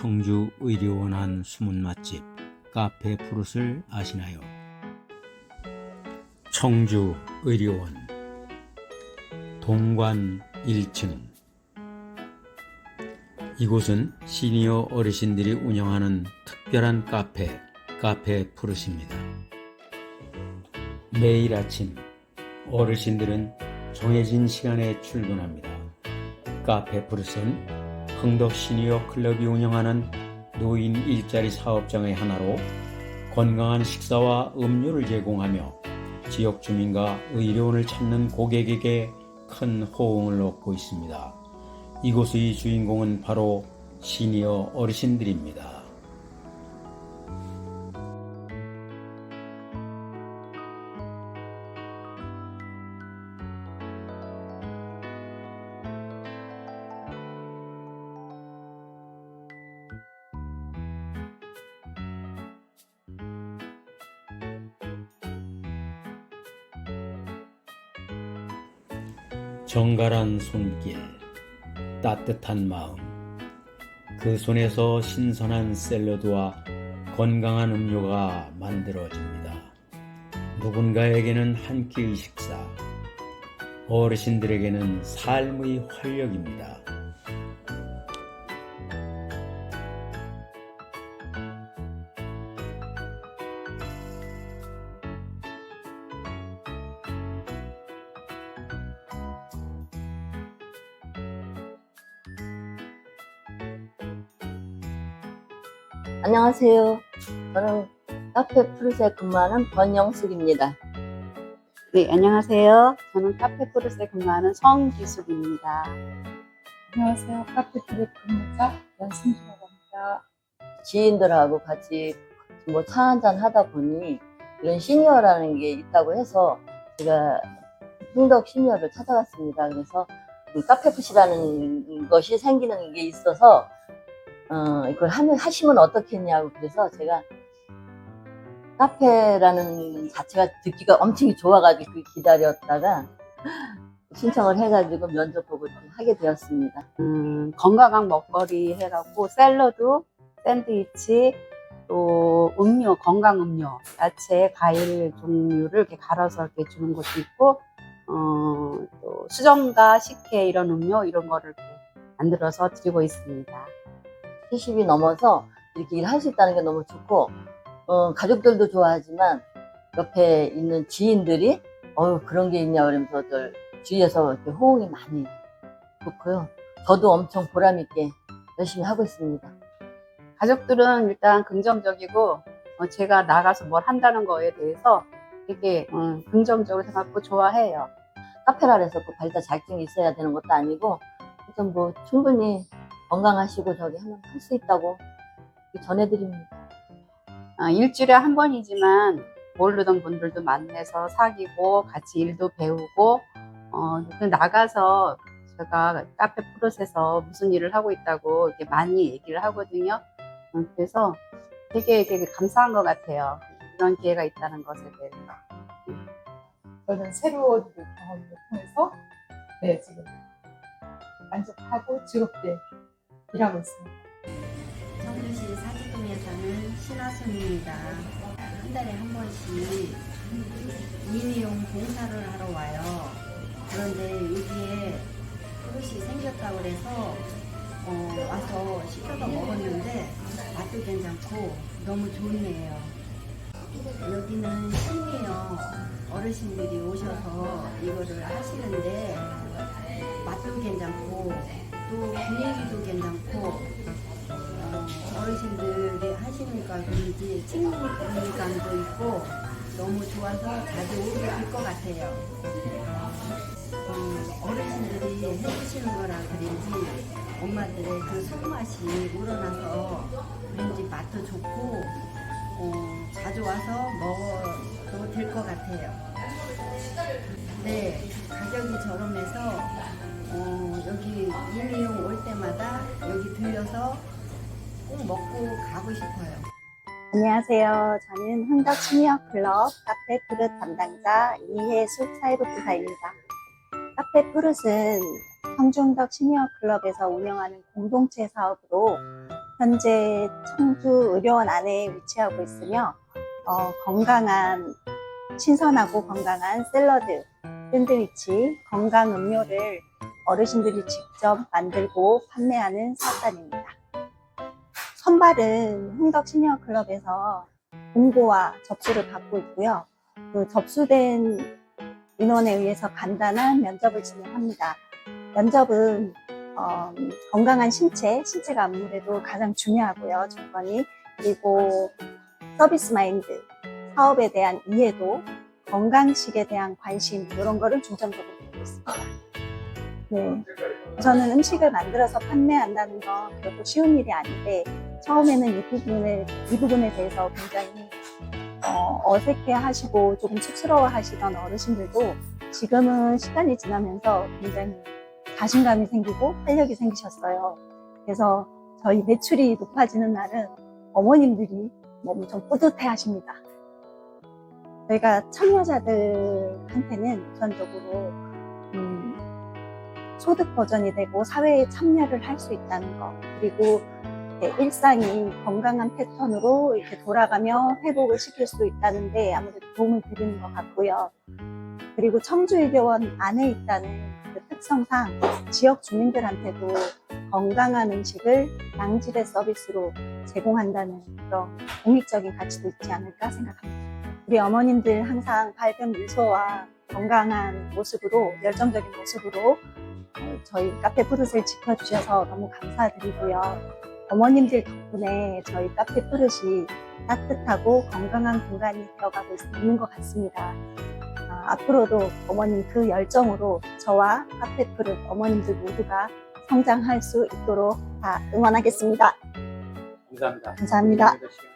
청주 의료원 한 숨은 맛집 카페 푸릇을 아시나요? 청주 의료원 동관 1층 이곳은 시니어 어르신들이 운영하는 특별한 카페 카페 푸릇입니다. 매일 아침 어르신들은 정해진 시간에 출근합니다. 카페 푸릇은 흥덕 시니어 클럽이 운영하는 노인 일자리 사업장의 하나로 건강한 식사와 음료를 제공하며 지역 주민과 의료원을 찾는 고객에게 큰 호응을 얻고 있습니다. 이곳의 주인공은 바로 시니어 어르신들입니다. 정갈한 손길, 따뜻한 마음, 그 손에서 신선한 샐러드와 건강한 음료가 만들어집니다. 누군가에게는 한 끼의 식사, 어르신들에게는 삶의 활력입니다. 안녕하세요. 저는 카페 푸르세 근무하는 권영숙입니다. 네, 안녕하세요. 저는 카페 푸르스에 근무하는 성기숙입니다. 안녕하세요. 카페 트립 근무자 연승주라고 합니다. 지인들하고 같이 뭐 차 한잔 하다 보니 이런 시니어라는 게 있다고 해서 제가 흥덕 시니어를 찾아갔습니다. 그래서 이 카페 푸시라는 것이 생기는 게 있어서 어, 이걸 하면, 하시면 어떻겠냐고 그래서 제가 카페라는 자체가 듣기가 엄청 좋아가지고 기다렸다가 신청을 해가지고 면접 보고 좀 하게 되었습니다. 음, 건강한 먹거리 해갖고 샐러드, 샌드위치, 또 음료, 건강 음료, 야채, 과일 종류를 이렇게 갈아서 이렇게 주는 것도 있고, 어, 또 수정과 식혜 이런 음료 이런 거를 만들어서 드리고 있습니다. 70이 넘어서 이렇게 일할 수 있다는 게 너무 좋고, 어, 가족들도 좋아하지만 옆에 있는 지인들이 어 그런 게 있냐 그러면서들 주위에서 이렇게 호응이 많이 좋고요. 저도 엄청 보람 있게 열심히 하고 있습니다. 가족들은 일단 긍정적이고, 어, 제가 나가서 뭘 한다는 거에 대해서 되게 음, 긍정적으로 생각하고 좋아해요. 카페라 해서 꼭 발달 자격증이 있어야 되는 것도 아니고, 하여튼 뭐 충분히 건강하시고 저기 하면 할수 있다고 전해드립니다. 어, 일주일에 한 번이지만 모르던 분들도 만나서 사귀고 같이 일도 배우고 어, 그 나가서 제가 카페 프로세서 무슨 일을 하고 있다고 이렇게 많이 얘기를 하거든요. 어, 그래서 되게 되게 감사한 것 같아요. 이런 기회가 있다는 것에 대해서. 저는 새로운 그 경험을 통해서 네, 지금 만족하고 즐겁게 일하고 있습니다. 청주시 사직동에 사는 신하순입니다. 한 달에 한 번씩 일회용 봉사를 하러 와요. 그런데 여기에 그릇이 생겼다고 그래서 어, 와서 시켜서 먹었는데 맛도 괜찮고 너무 좋네요. 여기는 시니어 어르신들이 오셔서 이거를 하시는데 맛도 괜찮고 또 분위기도 괜찮고 그런지 친근감도 있고 너무 좋아서 자주 오게 될 것 같아요. 어, 어르신들이 해주시는 거라 그런지 엄마들의 그 손맛이 우러나서 그런지 맛도 좋고 어, 자주 와서 먹어도 될 것 같아요. 네, 가격이 저렴해서 어, 여기 일회용 올 때마다 여기 들려서 꼭 먹고 가고 싶어요. 안녕하세요. 저는 흥덕 시니어 클럽 카페 푸릇 담당자 이혜숙 사회복지사입니다. 카페 푸릇은 청중덕 시니어 클럽에서 운영하는 공동체 사업으로 현재 청주 의료원 안에 위치하고 있으며 어, 건강한 신선하고 건강한 샐러드, 샌드위치, 건강 음료를 어르신들이 직접 만들고 판매하는 사업단입니다. 선발은 흥덕 시니어 클럽에서 공고와 접수를 받고 있고요. 그 접수된 인원에 의해서 간단한 면접을 진행합니다. 면접은 어, 건강한 신체, 신체가 아무래도 가장 중요하고요, 조건이. 그리고 서비스 마인드, 사업에 대한 이해도, 건강식에 대한 관심, 이런 거를 중점적으로 보고 있습니다. 네. 저는 음식을 만들어서 판매한다는 건 결코 쉬운 일이 아닌데, 처음에는 이 부분을, 이 부분에 대해서 굉장히 어, 어색해 하시고 조금 쑥스러워 하시던 어르신들도 지금은 시간이 지나면서 굉장히 자신감이 생기고 활력이 생기셨어요. 그래서 저희 매출이 높아지는 날은 어머님들이 너무 좀 뿌듯해 하십니다. 저희가 참여자들한테는 우선적으로 음, 소득 버전이 되고 사회에 참여를 할 수 있다는 것 그리고 네, 일상이 건강한 패턴으로 이렇게 돌아가며 회복을 시킬 수 있다는데 아무래도 도움을 드리는 것 같고요. 그리고 청주의료원 안에 있다는 그 특성상 지역 주민들한테도 건강한 음식을 양질의 서비스로 제공한다는 그런 공익적인 가치도 있지 않을까 생각합니다. 우리 어머님들 항상 밝은 미소와 건강한 모습으로 열정적인 모습으로 어, 저희 카페 푸릇을 지켜주셔서 너무 감사드리고요. 어머님들 덕분에 저희 카페 푸릇이 따뜻하고 건강한 공간이 되어가고 있는 것 같습니다. 아, 앞으로도 어머님 그 열정으로 저와 카페 푸릇 어머님들 모두가 성장할 수 있도록 다 응원하겠습니다. 감사합니다. 감사합니다. 시간